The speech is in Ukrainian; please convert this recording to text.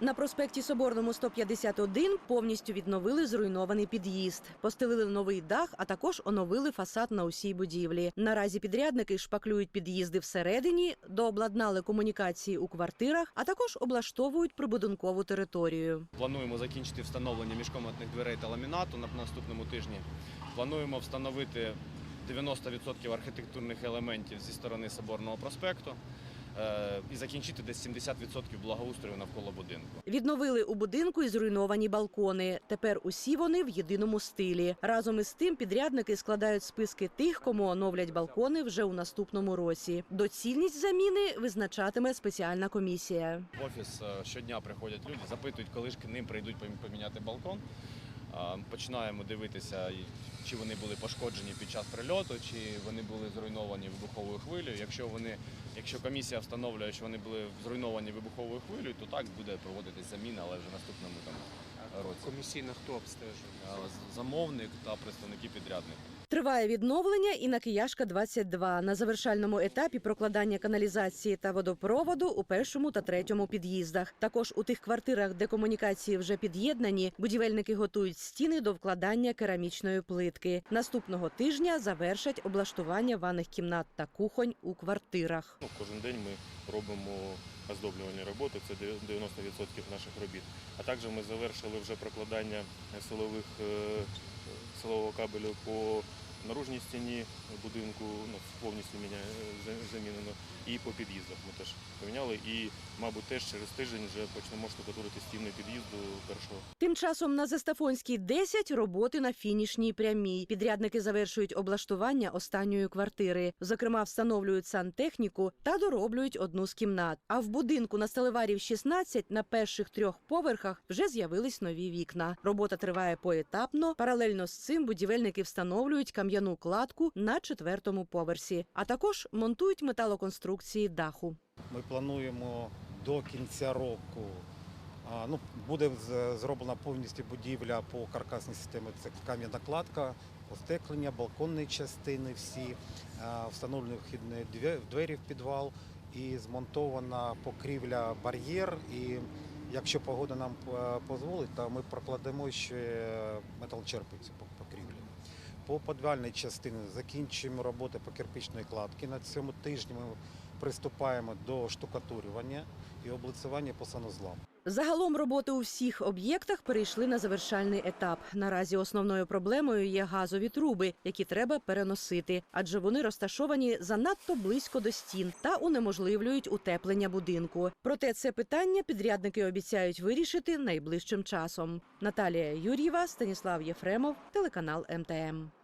На проспекті Соборному 151 повністю відновили зруйнований під'їзд, постелили новий дах, а також оновили фасад на усій будівлі. Наразі підрядники шпаклюють під'їзди всередині, дообладнали комунікації у квартирах, а також облаштовують прибудинкову територію. Плануємо закінчити встановлення міжкомнатних дверей та ламінату на наступному тижні. Плануємо встановити 90% архітектурних елементів зі сторони Соборного проспекту і закінчити десь 70% благоустрою навколо будинку. Відновили у будинку і зруйновані балкони. Тепер усі вони в єдиному стилі. Разом із тим підрядники складають списки тих, кому оновлять балкони вже у наступному році. Доцільність заміни визначатиме спеціальна комісія. В офіс е, щодня приходять люди, запитують, коли ж к ним прийдуть помі- поміняти балкон. Починаємо дивитися, чи вони були пошкоджені під час прильоту, чи вони були зруйновані вибуховою хвилею. Якщо вони, якщо комісія встановлює, що вони були зруйновані вибуховою хвилею, то так буде проводитись заміна, але вже наступному там році. Комісійно хто обстежує? Замовник та представники підрядника. Триває відновлення і на Кияшка 22 на завершальному етапі прокладання каналізації та водопроводу у першому та третьому під'їздах. Також у тих квартирах, де комунікації вже під'єднані, будівельники готують стіни до вкладання керамічної плитки. Наступного тижня завершать облаштування ванних кімнат та кухонь у квартирах. Ну, кожен день ми робимо оздоблювальні роботи, це 90% наших робіт. А також ми завершили вже прокладання силових, е, силового кабелю по наружній стіні будинку, ну, повністю міня, замінено, і по під'їздах ми теж поміняли. І, мабуть, теж через тиждень вже почнемо штукатурити стіни під'їзду першого. Тим часом на Застафонській 10 роботи на фінішній прямій. Підрядники завершують облаштування останньої квартири. Зокрема, встановлюють сантехніку та дороблюють одну з кімнат. А в будинку на Сталеварів 16 на перших трьох поверхах вже з'явились нові вікна. Робота триває поетапно. Паралельно з цим будівельники встановлюють кам'яну кладку на четвертому поверсі, а також монтують металоконструкції даху. Ми плануємо до кінця року. Ну, буде зроблена повністю будівля по каркасній системі. Це кам'яна кладка, остеклення, балконні частини всі, встановлені вхідні двері в підвал і змонтована покрівля бар'єр. І якщо погода нам е, дозволить, то ми прокладемо ще металочерпицю по покрівлі. По підвальній частині закінчуємо роботи по кирпичної кладки. На цьому тижні ми приступаємо до штукатурювання і облицювання по санузлам. Загалом роботи у всіх об'єктах перейшли на завершальний етап. Наразі основною проблемою є газові труби, які треба переносити, адже вони розташовані занадто близько до стін та унеможливлюють утеплення будинку. Проте це питання підрядники обіцяють вирішити найближчим часом. Наталія Юр'єва, Станіслав Єфремов, телеканал МТМ.